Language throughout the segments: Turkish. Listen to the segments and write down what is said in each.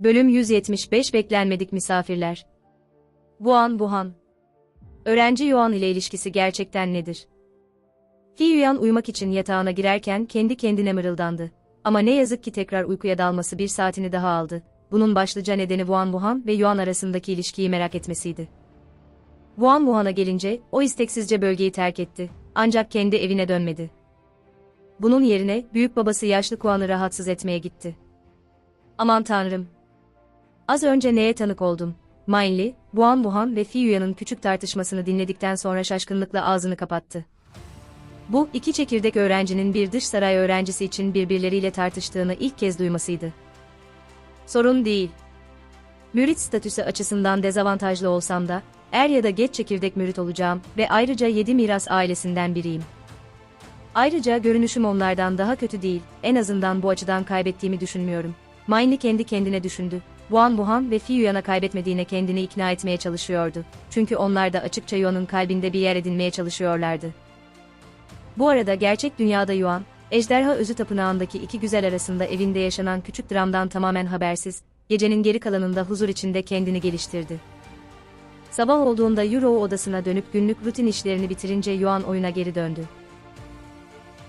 Bölüm 175 Beklenmedik Misafirler Wuhan Wuhan Öğrenci Yuan ile ilişkisi gerçekten nedir? Fi Yuan uyumak için yatağına girerken kendi kendine mırıldandı. Ama ne yazık ki tekrar uykuya dalması bir saatini daha aldı. Bunun başlıca nedeni Wuhan Wuhan ve Yuan arasındaki ilişkiyi merak etmesiydi. Wuhan Wuhan'a gelince, o isteksizce bölgeyi terk etti. Ancak kendi evine dönmedi. Bunun yerine, büyük babası yaşlı Kuan'ı rahatsız etmeye gitti. Aman tanrım, Az önce neye tanık oldum? Mainli, Buan Buhan ve Fiyuyan'ın küçük tartışmasını dinledikten sonra şaşkınlıkla ağzını kapattı. Bu, iki çekirdek öğrencinin bir dış saray öğrencisi için birbirleriyle tartıştığını ilk kez duymasıydı. Sorun değil. Mürit statüsü açısından dezavantajlı olsam da, er ya da geç çekirdek mürit olacağım ve ayrıca yedi miras ailesinden biriyim. Ayrıca görünüşüm onlardan daha kötü değil, en azından bu açıdan kaybettiğimi düşünmüyorum. Mainli kendi kendine düşündü. Buan Buhan ve Fi Yuan'a kaybetmediğine kendini ikna etmeye çalışıyordu. Çünkü onlar da açıkça Yuan'ın kalbinde bir yer edinmeye çalışıyorlardı. Bu arada gerçek dünyada Yuan, Ejderha Özü Tapınağı'ndaki iki güzel arasında evinde yaşanan küçük dramdan tamamen habersiz, gecenin geri kalanında huzur içinde kendini geliştirdi. Sabah olduğunda Euro odasına dönüp günlük rutin işlerini bitirince Yuan oyuna geri döndü.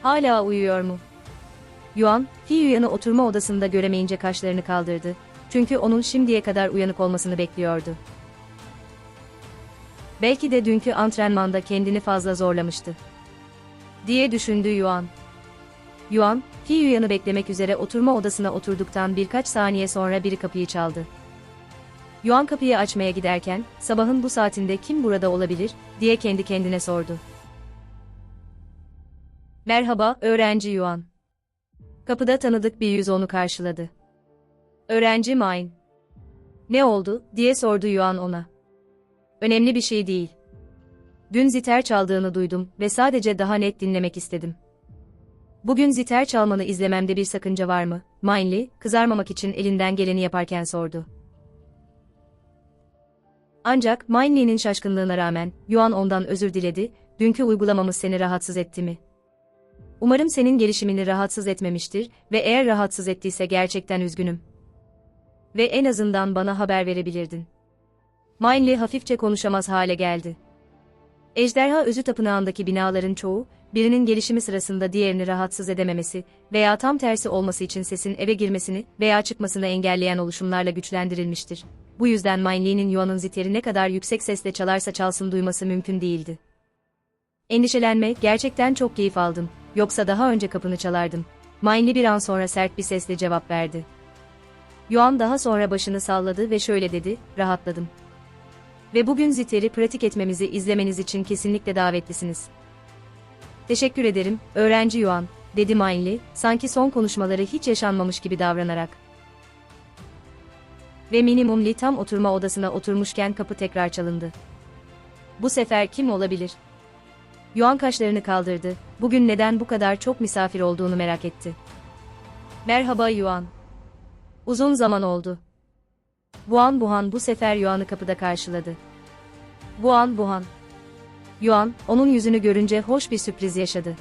Hala uyuyor mu? Yuan, Fi oturma odasında göremeyince kaşlarını kaldırdı. Çünkü onun şimdiye kadar uyanık olmasını bekliyordu. Belki de dünkü antrenmanda kendini fazla zorlamıştı. Diye düşündü Yuan. Yuan, Fi Yuan'ı beklemek üzere oturma odasına oturduktan birkaç saniye sonra biri kapıyı çaldı. Yuan kapıyı açmaya giderken, sabahın bu saatinde kim burada olabilir, diye kendi kendine sordu. Merhaba, öğrenci Yuan. Kapıda tanıdık bir yüz onu karşıladı. Öğrenci Mine. Ne oldu, diye sordu Yuan ona. Önemli bir şey değil. Dün ziter çaldığını duydum ve sadece daha net dinlemek istedim. Bugün ziter çalmanı izlememde bir sakınca var mı? Mainli, kızarmamak için elinden geleni yaparken sordu. Ancak Mainli'nin şaşkınlığına rağmen, Yuan ondan özür diledi, dünkü uygulamamız seni rahatsız etti mi? Umarım senin gelişimini rahatsız etmemiştir ve eğer rahatsız ettiyse gerçekten üzgünüm. Ve en azından bana haber verebilirdin. Mainli hafifçe konuşamaz hale geldi. Ejderha Özü Tapınağı'ndaki binaların çoğu, birinin gelişimi sırasında diğerini rahatsız edememesi veya tam tersi olması için sesin eve girmesini veya çıkmasını engelleyen oluşumlarla güçlendirilmiştir. Bu yüzden Mainli'nin Yuan'ın ziteri ne kadar yüksek sesle çalarsa çalsın duyması mümkün değildi. Endişelenme, gerçekten çok keyif aldım, yoksa daha önce kapını çalardım. Mainli bir an sonra sert bir sesle cevap verdi. Yuan daha sonra başını salladı ve şöyle dedi, rahatladım. Ve bugün Ziter'i pratik etmemizi izlemeniz için kesinlikle davetlisiniz. Teşekkür ederim, öğrenci Yuan, dedi Mainli, sanki son konuşmaları hiç yaşanmamış gibi davranarak. Ve minimum Li tam oturma odasına oturmuşken kapı tekrar çalındı. Bu sefer kim olabilir? Yuan kaşlarını kaldırdı, bugün neden bu kadar çok misafir olduğunu merak etti. Merhaba Yuan. Uzun zaman oldu. Buan Buhan bu sefer Yuan'ı kapıda karşıladı. Buan Buhan. Yuan, onun yüzünü görünce hoş bir sürpriz yaşadı.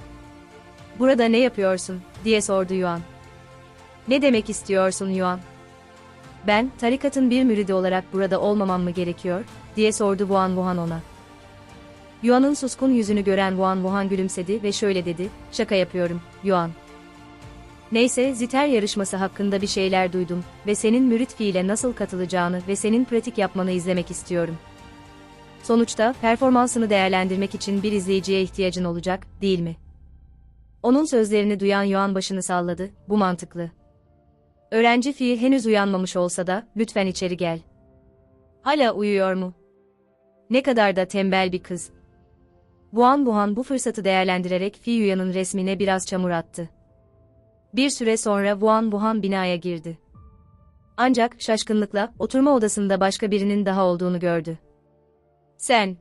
Burada ne yapıyorsun, diye sordu Yuan. Ne demek istiyorsun Yuan? Ben, tarikatın bir müridi olarak burada olmamam mı gerekiyor, diye sordu Buan Buhan ona. Yuan'ın suskun yüzünü gören Buan Buhan gülümsedi ve şöyle dedi, şaka yapıyorum, Yuan. Neyse ziter yarışması hakkında bir şeyler duydum ve senin mürit fiile nasıl katılacağını ve senin pratik yapmanı izlemek istiyorum. Sonuçta performansını değerlendirmek için bir izleyiciye ihtiyacın olacak, değil mi? Onun sözlerini duyan Yuan başını salladı, bu mantıklı. Öğrenci Fi henüz uyanmamış olsa da, lütfen içeri gel. Hala uyuyor mu? Ne kadar da tembel bir kız. Buan Buhan bu fırsatı değerlendirerek Fi Yuyan'ın resmine biraz çamur attı. Bir süre sonra Wuhan Wuhan binaya girdi. Ancak şaşkınlıkla oturma odasında başka birinin daha olduğunu gördü. Sen.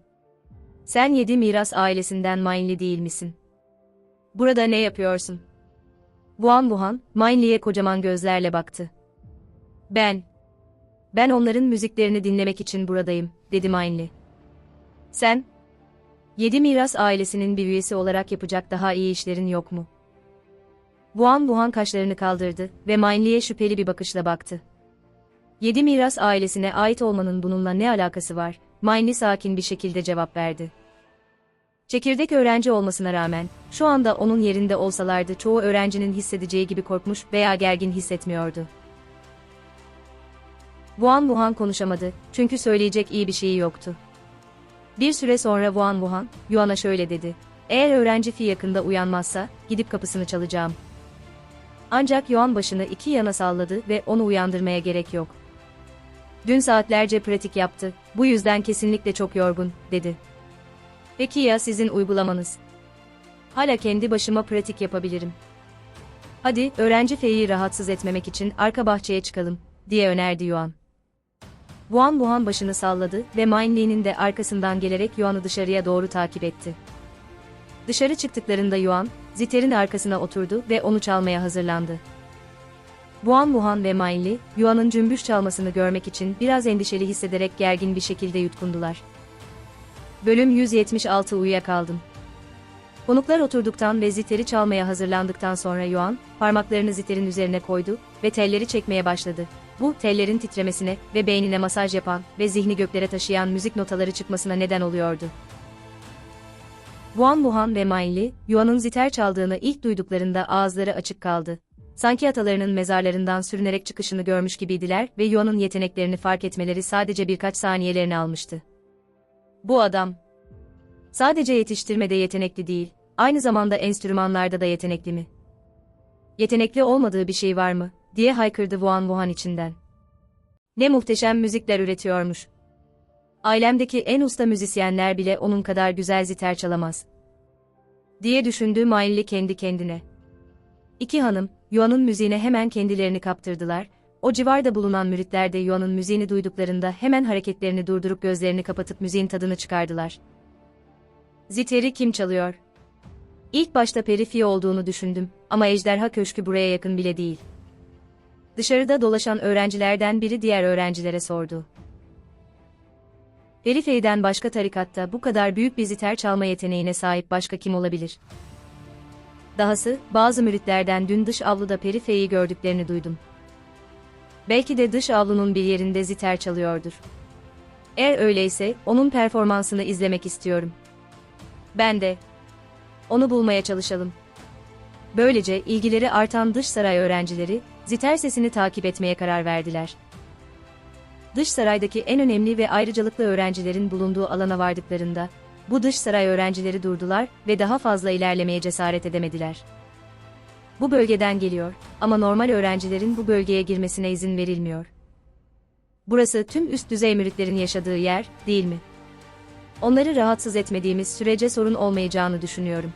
Sen yedi miras ailesinden Mainli değil misin? Burada ne yapıyorsun? Wuhan Wuhan, Mainli'ye kocaman gözlerle baktı. Ben. Ben onların müziklerini dinlemek için buradayım, dedi Mainli. Sen? Yedi miras ailesinin bir üyesi olarak yapacak daha iyi işlerin yok mu? Buan Buhan kaşlarını kaldırdı ve Mainli'ye şüpheli bir bakışla baktı. Yedi miras ailesine ait olmanın bununla ne alakası var? Mayni sakin bir şekilde cevap verdi. Çekirdek öğrenci olmasına rağmen, şu anda onun yerinde olsalardı çoğu öğrencinin hissedeceği gibi korkmuş veya gergin hissetmiyordu. Wuhan Wuhan konuşamadı, çünkü söyleyecek iyi bir şeyi yoktu. Bir süre sonra Wuhan Wuhan, Yuan'a şöyle dedi. Eğer öğrenci Fi yakında uyanmazsa, gidip kapısını çalacağım. Ancak Yuan başını iki yana salladı ve onu uyandırmaya gerek yok. Dün saatlerce pratik yaptı, bu yüzden kesinlikle çok yorgun, dedi. Peki ya sizin uygulamanız? Hala kendi başıma pratik yapabilirim. Hadi, öğrenci Feyi'yi rahatsız etmemek için arka bahçeye çıkalım, diye önerdi Yuan. Wuhan Wuhan başını salladı ve Li'nin de arkasından gelerek Yuan'ı dışarıya doğru takip etti. Dışarı çıktıklarında Yuan, Ziter'in arkasına oturdu ve onu çalmaya hazırlandı. Wuhan Wuhan ve Mein Li, Yuan'ın cümbüş çalmasını görmek için biraz endişeli hissederek gergin bir şekilde yutkundular. Bölüm 176 Uyuyakaldım. Konuklar oturduktan ve ziteri çalmaya hazırlandıktan sonra Yuan, parmaklarını ziterin üzerine koydu ve telleri çekmeye başladı. Bu, tellerin titremesine ve beynine masaj yapan ve zihni göklere taşıyan müzik notaları çıkmasına neden oluyordu. Wuhan Wuhan ve Mein Li, Yuan'ın ziter çaldığını ilk duyduklarında ağızları açık kaldı. Sanki atalarının mezarlarından sürünerek çıkışını görmüş gibiydiler ve Yuan'ın yeteneklerini fark etmeleri sadece birkaç saniyelerini almıştı. Bu adam. Sadece yetiştirmede yetenekli değil, aynı zamanda enstrümanlarda da yetenekli mi? Yetenekli olmadığı bir şey var mı? diye haykırdı Wuhan Wuhan içinden. Ne muhteşem müzikler üretiyormuş. Ailemdeki en usta müzisyenler bile onun kadar güzel ziter çalamaz. Diye düşündü Mailli kendi kendine. İki hanım, Yuan'ın müziğine hemen kendilerini kaptırdılar, o civarda bulunan müritler de Yuan'ın müziğini duyduklarında hemen hareketlerini durdurup gözlerini kapatıp müziğin tadını çıkardılar. Ziteri kim çalıyor? İlk başta perifi olduğunu düşündüm ama ejderha köşkü buraya yakın bile değil. Dışarıda dolaşan öğrencilerden biri diğer öğrencilere sordu. Perife'den başka tarikatta bu kadar büyük bir ziter çalma yeteneğine sahip başka kim olabilir? Dahası, bazı müritlerden dün dış avluda Perife'yi gördüklerini duydum. Belki de dış avlunun bir yerinde ziter çalıyordur. Eğer öyleyse, onun performansını izlemek istiyorum. Ben de. Onu bulmaya çalışalım. Böylece ilgileri artan dış saray öğrencileri, ziter sesini takip etmeye karar verdiler. Dış saraydaki en önemli ve ayrıcalıklı öğrencilerin bulunduğu alana vardıklarında, bu dış saray öğrencileri durdular ve daha fazla ilerlemeye cesaret edemediler. Bu bölgeden geliyor ama normal öğrencilerin bu bölgeye girmesine izin verilmiyor. Burası tüm üst düzey müritlerin yaşadığı yer, değil mi? Onları rahatsız etmediğimiz sürece sorun olmayacağını düşünüyorum.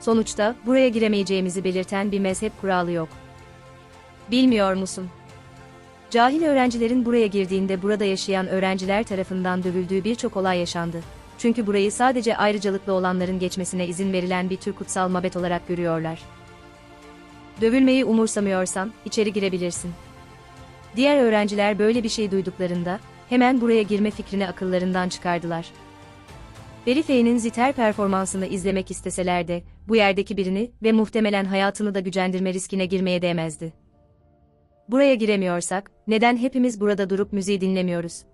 Sonuçta buraya giremeyeceğimizi belirten bir mezhep kuralı yok. Bilmiyor musun? Cahil öğrencilerin buraya girdiğinde burada yaşayan öğrenciler tarafından dövüldüğü birçok olay yaşandı. Çünkü burayı sadece ayrıcalıklı olanların geçmesine izin verilen bir tür kutsal mabet olarak görüyorlar. Dövülmeyi umursamıyorsan, içeri girebilirsin. Diğer öğrenciler böyle bir şey duyduklarında, hemen buraya girme fikrini akıllarından çıkardılar. Perife'nin ziter performansını izlemek isteseler de, bu yerdeki birini ve muhtemelen hayatını da gücendirme riskine girmeye değmezdi. Buraya giremiyorsak, neden hepimiz burada durup müziği dinlemiyoruz?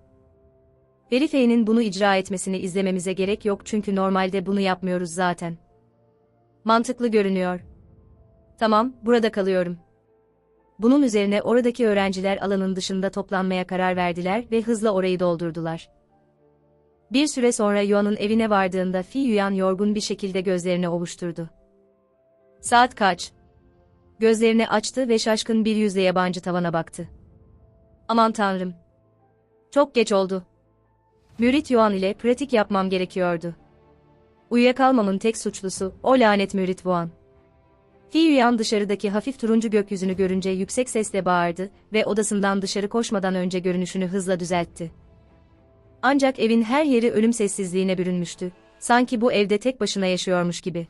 Perife'nin bunu icra etmesini izlememize gerek yok çünkü normalde bunu yapmıyoruz zaten. Mantıklı görünüyor. Tamam, burada kalıyorum. Bunun üzerine oradaki öğrenciler alanın dışında toplanmaya karar verdiler ve hızla orayı doldurdular. Bir süre sonra Yuan'ın evine vardığında Fi Yuan yorgun bir şekilde gözlerini ovuşturdu. Saat kaç? Gözlerini açtı ve şaşkın bir yüzle yabancı tavana baktı. Aman tanrım. Çok geç oldu. Mürit Yuan ile pratik yapmam gerekiyordu. Uyuyakalmamın tek suçlusu o lanet Mürit Yuan. Fi Yuan dışarıdaki hafif turuncu gökyüzünü görünce yüksek sesle bağırdı ve odasından dışarı koşmadan önce görünüşünü hızla düzeltti. Ancak evin her yeri ölüm sessizliğine bürünmüştü. Sanki bu evde tek başına yaşıyormuş gibi.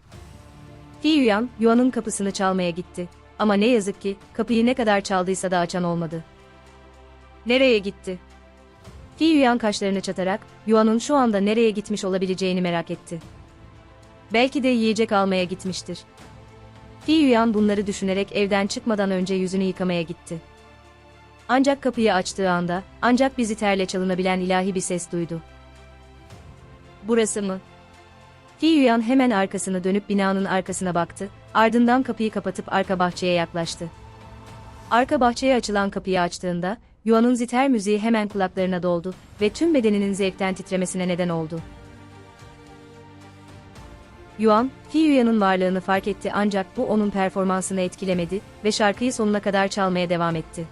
Fi Yuan, Yuan'ın kapısını çalmaya gitti. Ama ne yazık ki, kapıyı ne kadar çaldıysa da açan olmadı. Nereye gitti? Fi Yuan kaşlarını çatarak, Yuan'ın şu anda nereye gitmiş olabileceğini merak etti. Belki de yiyecek almaya gitmiştir. Fi Yuan bunları düşünerek evden çıkmadan önce yüzünü yıkamaya gitti. Ancak kapıyı açtığı anda, ancak bizi terle çalınabilen ilahi bir ses duydu. Burası mı? Fi Yuan hemen arkasını dönüp binanın arkasına baktı, ardından kapıyı kapatıp arka bahçeye yaklaştı. Arka bahçeye açılan kapıyı açtığında, Yuan'ın ziter müziği hemen kulaklarına doldu ve tüm bedeninin zevkten titremesine neden oldu. Yuan, Fi Yuan'ın varlığını fark etti ancak bu onun performansını etkilemedi ve şarkıyı sonuna kadar çalmaya devam etti.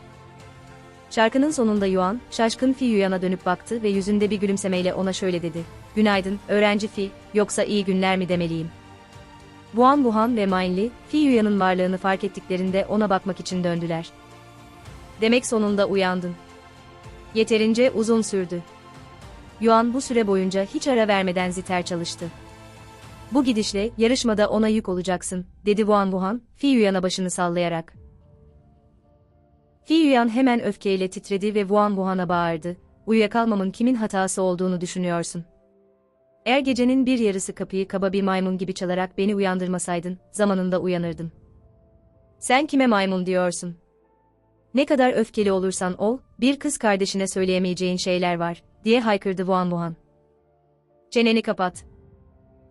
Şarkının sonunda Yuan, şaşkın Fi Yuan'a dönüp baktı ve yüzünde bir gülümsemeyle ona şöyle dedi. Günaydın, öğrenci Fi, yoksa iyi günler mi demeliyim? Wuhan Wuhan ve Mainli, Fi Yuan'ın varlığını fark ettiklerinde ona bakmak için döndüler. Demek sonunda uyandın. Yeterince uzun sürdü. Yuan bu süre boyunca hiç ara vermeden ziter çalıştı. Bu gidişle yarışmada ona yük olacaksın, dedi Wuhan Wuhan, Fi Yuan'a başını sallayarak. Fi Yuan hemen öfkeyle titredi ve Wuhan Wuhan'a bağırdı. Uyuyakalmamın kimin hatası olduğunu düşünüyorsun. Eğer gecenin bir yarısı kapıyı kaba bir maymun gibi çalarak beni uyandırmasaydın, zamanında uyanırdım. Sen kime maymun diyorsun? Ne kadar öfkeli olursan ol, bir kız kardeşine söyleyemeyeceğin şeyler var, diye haykırdı Wuhan Wuhan. Çeneni kapat.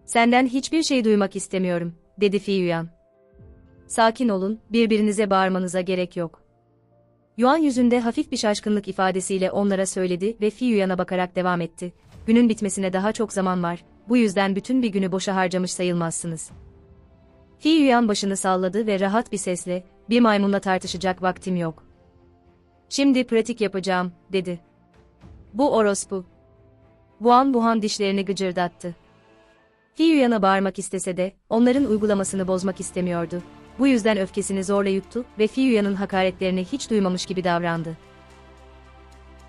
Senden hiçbir şey duymak istemiyorum, dedi Fi Yuan. Sakin olun, birbirinize bağırmanıza gerek yok. Yuan yüzünde hafif bir şaşkınlık ifadesiyle onlara söyledi ve Fi Yuan'a bakarak devam etti. Günün bitmesine daha çok zaman var, bu yüzden bütün bir günü boşa harcamış sayılmazsınız. Fi Yuan başını salladı ve rahat bir sesle, bir maymunla tartışacak vaktim yok. Şimdi pratik yapacağım, dedi. Bu orospu. Wuhan Wuhan dişlerini gıcırdattı. Fi Yuan'a bağırmak istese de, onların uygulamasını bozmak istemiyordu. Bu yüzden öfkesini zorla yuttu ve Fi Yuan'ın hakaretlerini hiç duymamış gibi davrandı.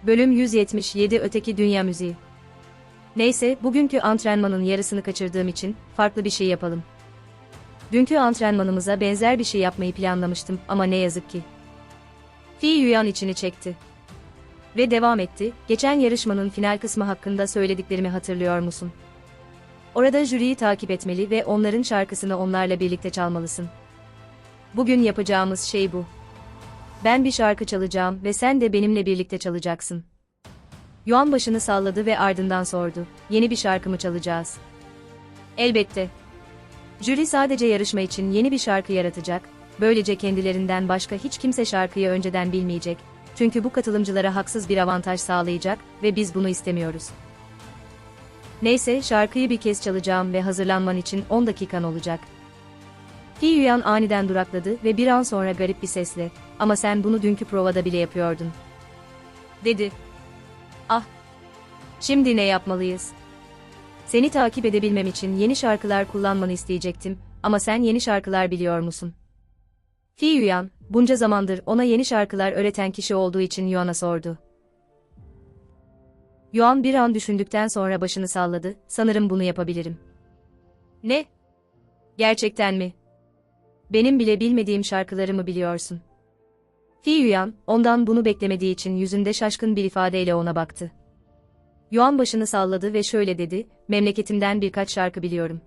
Bölüm 177 Öteki Dünya Müziği Neyse, bugünkü antrenmanın yarısını kaçırdığım için, farklı bir şey yapalım. Dünkü antrenmanımıza benzer bir şey yapmayı planlamıştım ama ne yazık ki. Fi Yuan içini çekti. Ve devam etti, geçen yarışmanın final kısmı hakkında söylediklerimi hatırlıyor musun? Orada jüriyi takip etmeli ve onların şarkısını onlarla birlikte çalmalısın. Bugün yapacağımız şey bu. Ben bir şarkı çalacağım ve sen de benimle birlikte çalacaksın. Yuan başını salladı ve ardından sordu. Yeni bir şarkı mı çalacağız? Elbette. Jüri sadece yarışma için yeni bir şarkı yaratacak, böylece kendilerinden başka hiç kimse şarkıyı önceden bilmeyecek. Çünkü bu katılımcılara haksız bir avantaj sağlayacak ve biz bunu istemiyoruz. Neyse şarkıyı bir kez çalacağım ve hazırlanman için 10 dakikan olacak. Fi Yuan aniden durakladı ve bir an sonra garip bir sesle, ama sen bunu dünkü provada bile yapıyordun. Dedi. Ah! Şimdi ne yapmalıyız? Seni takip edebilmem için yeni şarkılar kullanmanı isteyecektim, ama sen yeni şarkılar biliyor musun? Fi Yuan, bunca zamandır ona yeni şarkılar öğreten kişi olduğu için Yuan'a sordu. Yuan bir an düşündükten sonra başını salladı, sanırım bunu yapabilirim. Ne? Gerçekten mi? Benim bile bilmediğim şarkılarımı biliyorsun. Fi Yuan, ondan bunu beklemediği için yüzünde şaşkın bir ifadeyle ona baktı. Yuan başını salladı ve şöyle dedi, memleketimden birkaç şarkı biliyorum.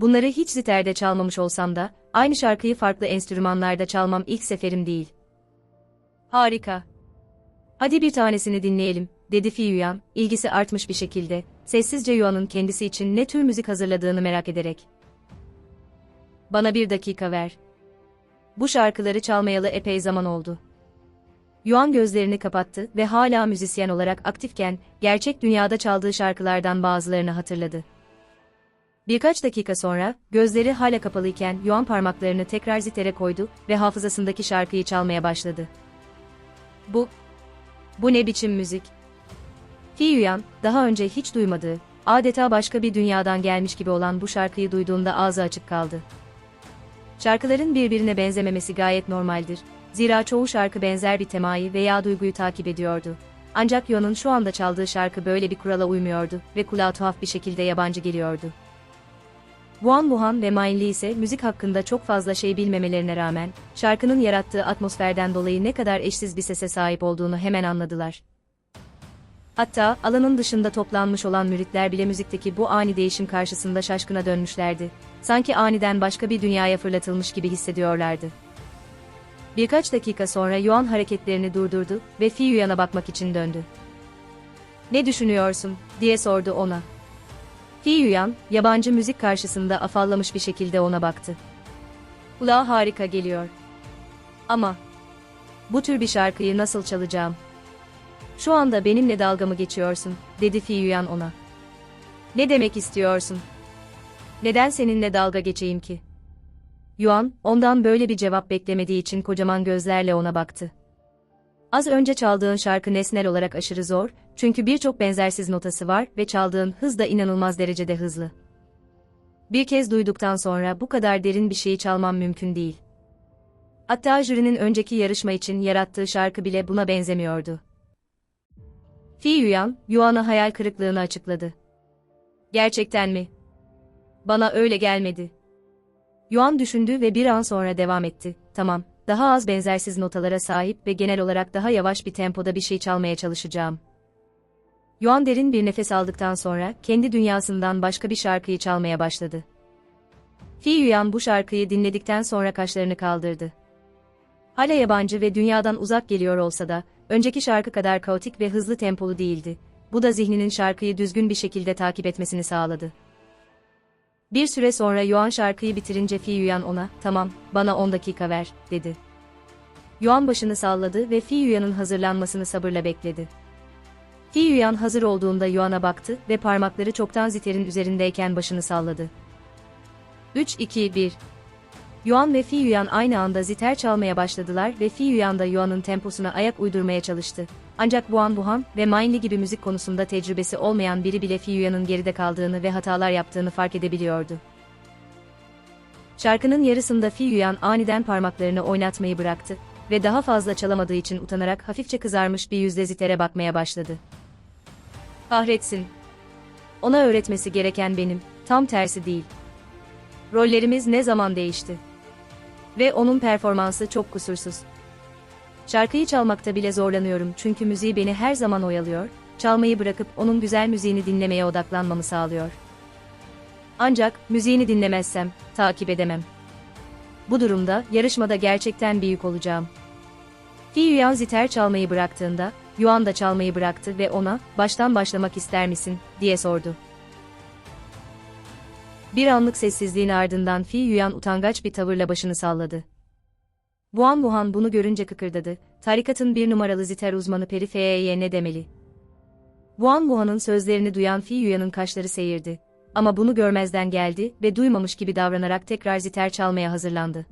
Bunları hiç ziterde çalmamış olsam da, aynı şarkıyı farklı enstrümanlarda çalmam ilk seferim değil. Harika. Hadi bir tanesini dinleyelim, dedi Fi Yuan, ilgisi artmış bir şekilde, sessizce Yuan'ın kendisi için ne tür müzik hazırladığını merak ederek. Bana bir dakika ver. Bu şarkıları çalmayalı epey zaman oldu. Yuan gözlerini kapattı ve hala müzisyen olarak aktifken, gerçek dünyada çaldığı şarkılardan bazılarını hatırladı. Birkaç dakika sonra, gözleri hala kapalıyken Yuan parmaklarını tekrar zitere koydu ve hafızasındaki şarkıyı çalmaya başladı. Bu, bu ne biçim müzik? Fi Yuan, daha önce hiç duymadığı, adeta başka bir dünyadan gelmiş gibi olan bu şarkıyı duyduğunda ağzı açık kaldı. Şarkıların birbirine benzememesi gayet normaldir. Zira çoğu şarkı benzer bir temayı veya duyguyu takip ediyordu. Ancak Yuan'ın şu anda çaldığı şarkı böyle bir kurala uymuyordu ve kulağa tuhaf bir şekilde yabancı geliyordu. Wuhan Wuhan ve Mainli ise müzik hakkında çok fazla şey bilmemelerine rağmen, şarkının yarattığı atmosferden dolayı ne kadar eşsiz bir sese sahip olduğunu hemen anladılar. Hatta alanın dışında toplanmış olan müritler bile müzikteki bu ani değişim karşısında şaşkına dönmüşlerdi. Sanki aniden başka bir dünyaya fırlatılmış gibi hissediyorlardı. Birkaç dakika sonra Yuan hareketlerini durdurdu ve Fi Yuyan'a bakmak için döndü. Ne düşünüyorsun, diye sordu ona. Fi Yuyan, yabancı müzik karşısında afallamış bir şekilde ona baktı. Kulağa harika geliyor. Ama, bu tür bir şarkıyı nasıl çalacağım? Şu anda benimle dalga mı geçiyorsun, dedi Fi Yuyan ona. Ne demek istiyorsun? Neden seninle dalga geçeyim ki? Yuan, ondan böyle bir cevap beklemediği için kocaman gözlerle ona baktı. Az önce çaldığın şarkı nesnel olarak aşırı zor, çünkü birçok benzersiz notası var ve çaldığın hız da inanılmaz derecede hızlı. Bir kez duyduktan sonra bu kadar derin bir şeyi çalmam mümkün değil. Hatta jürinin önceki yarışma için yarattığı şarkı bile buna benzemiyordu. Fi Yuyan, Yuan'a hayal kırıklığını açıkladı. Gerçekten mi? Bana öyle gelmedi. Yuan düşündü ve bir an sonra devam etti. Tamam, daha az benzersiz notalara sahip ve genel olarak daha yavaş bir tempoda bir şey çalmaya çalışacağım. Yuan derin bir nefes aldıktan sonra kendi dünyasından başka bir şarkıyı çalmaya başladı. Fi Yuan bu şarkıyı dinledikten sonra kaşlarını kaldırdı. Hala yabancı ve dünyadan uzak geliyor olsa da, önceki şarkı kadar kaotik ve hızlı tempolu değildi. Bu da zihninin şarkıyı düzgün bir şekilde takip etmesini sağladı. Bir süre sonra Yuan şarkıyı bitirince Fi Yuan ona, tamam, bana 10 dakika ver, dedi. Yuan başını salladı ve Fi Yuan'ın hazırlanmasını sabırla bekledi. Fi Yuan hazır olduğunda Yuan'a baktı ve parmakları çoktan ziterin üzerindeyken başını salladı. 3-2-1 Yuan ve Fi Yuan aynı anda ziter çalmaya başladılar ve Fi Yuan da Yuan'ın temposuna ayak uydurmaya çalıştı. Ancak Buan Buhan ve Mainli gibi müzik konusunda tecrübesi olmayan biri bile Fi Yuan'ın geride kaldığını ve hatalar yaptığını fark edebiliyordu. Şarkının yarısında Fi Yuan aniden parmaklarını oynatmayı bıraktı ve daha fazla çalamadığı için utanarak hafifçe kızarmış bir yüzle zitere bakmaya başladı. Kahretsin. Ona öğretmesi gereken benim, tam tersi değil. Rollerimiz ne zaman değişti? Ve onun performansı çok kusursuz. Şarkıyı çalmakta bile zorlanıyorum çünkü müziği beni her zaman oyalıyor, çalmayı bırakıp onun güzel müziğini dinlemeye odaklanmamı sağlıyor. Ancak müziğini dinlemezsem takip edemem. Bu durumda yarışmada gerçekten büyük olacağım. Fi Yuan ziter çalmayı bıraktığında, Yuan da çalmayı bıraktı ve ona, baştan başlamak ister misin, diye sordu. Bir anlık sessizliğin ardından Fi Yuan utangaç bir tavırla başını salladı. Buan Buhan bunu görünce kıkırdadı, tarikatın bir numaralı ziter uzmanı Perife'ye ne demeli? Buan Buhan'ın sözlerini duyan Fi Yuan'ın kaşları seyirdi. Ama bunu görmezden geldi ve duymamış gibi davranarak tekrar ziter çalmaya hazırlandı.